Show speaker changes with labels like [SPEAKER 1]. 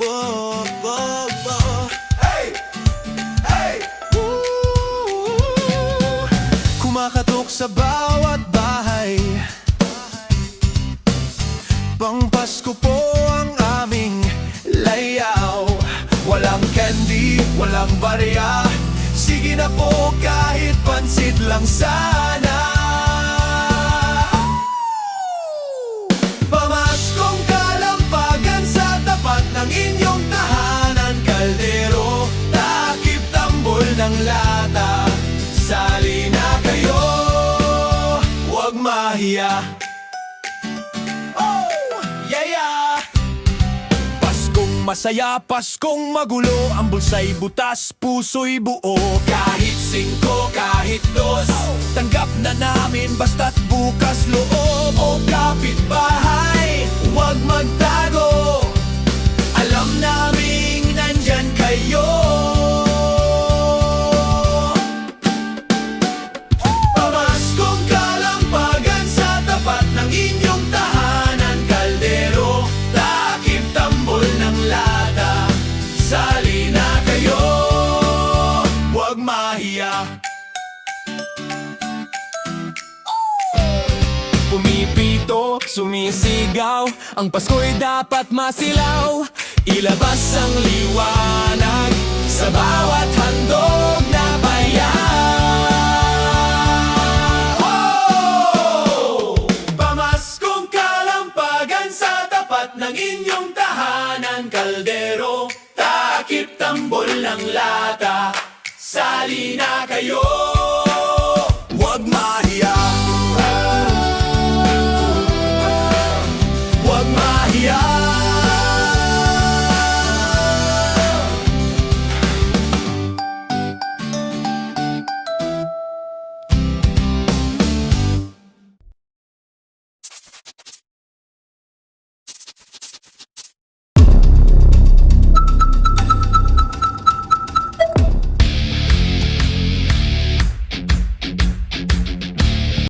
[SPEAKER 1] Whoa, whoa, whoa. Hey! Hey! Kumakatok sa bawat bahay Pang Pasko po ang aming layaw Walang candy, walang barya Sige na po kahit pansit lang sana mahiya Oh, yeah. Paskong masaya, Paskong magulo Ang bulsa'y butas, puso'y buo. Kahit singko, kahit dos Tanggap na namin basta't bukas loob. O kapitbahay, huwag mahiya Pumipito, sumisigaw Ang Pasko'y dapat masilaw. Ilabas ang liwanag Sa bawat handog na bayan. Oh! Pamaskong kalampagan sa tapat ng inyong tahanan Kaldero, takip tambol ng lata Sali na kayo